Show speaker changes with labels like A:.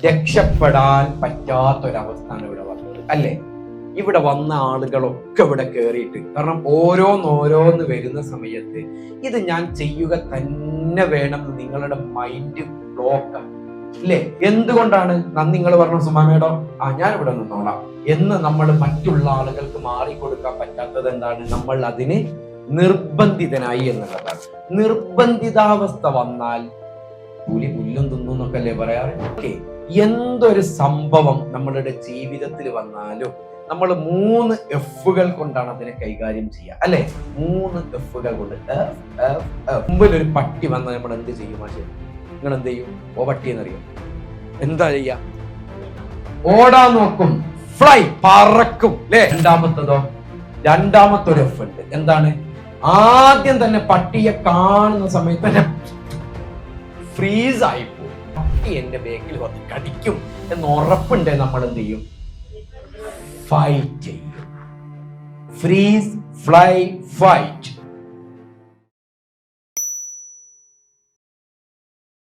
A: രക്ഷപ്പെടാൻ പറ്റാത്തൊരവസ്ഥയാണ് ഇവിടെ വന്നത് അല്ലേ? ഇവിടെ വന്ന ആളുകളൊക്കെ ഇവിടെ കയറിയിട്ട് കാരണം ഓരോന്നോരോന്ന് വരുന്ന സമയത്ത് ഇത് ഞാൻ ചെയ്യുക തന്നെ വേണം നിങ്ങളുടെ മൈൻഡ് ബ്ലോക്ക് ഇല്ലേ എന്തുകൊണ്ടാണ്? നന്ദി നിങ്ങൾ പറഞ്ഞു സുമാമേടോ ആ ഞാൻ ഇവിടെ നിന്നോളാം. എന്ന് നമ്മൾ മറ്റുള്ള ആളുകൾക്ക് മാറിക്കൊടുക്കാൻ പറ്റാത്തത് എന്താണ്? നമ്മൾ അതിന് നിർബന്ധിതനായി എന്നുള്ളതാണ്. നിർബന്ധിതാവസ്ഥ വന്നാൽ പുലി പുല്ലും തിന്നു എന്നൊക്കെ അല്ലേ പറയാറ്? ഓക്കെ. എന്തൊരു സംഭവം നമ്മളുടെ ജീവിതത്തിൽ വന്നാലും നമ്മൾ മൂന്ന് എഫുകൾ കൊണ്ടാണ് അതിനെ കൈകാര്യം ചെയ്യുക അല്ലെ? മൂന്ന് എഫുകൾ കൊണ്ട്. മുമ്പിൽ ഒരു പട്ടി വന്നാൽ നമ്മൾ എന്ത് ചെയ്യും മാഷെ? നിങ്ങൾ എന്ത് ചെയ്യും? ഓ പട്ടി എന്നറിയും എന്താ ചെയ്യാ? ഓടാൻ നോക്കും. ഫ്ലൈ പറക്കും അല്ലേ? രണ്ടാമത്തതോ? രണ്ടാമത്തെ ഒരു എഫ് ഉണ്ട്. എന്താണ്? ആദ്യം തന്നെ പട്ടിയെ കാണുന്ന സമയത്ത് തന്നെ ഫ്രീസ് ആയി പട്ടി എന്റെ ബേക്കിൽ വന്ന് കടിക്കും എന്ന് ഉറപ്പുണ്ട് നമ്മൾ എന്ത് ചെയ്യും? ഫൈറ്റ് ചെയ്യും. Freeze fly fight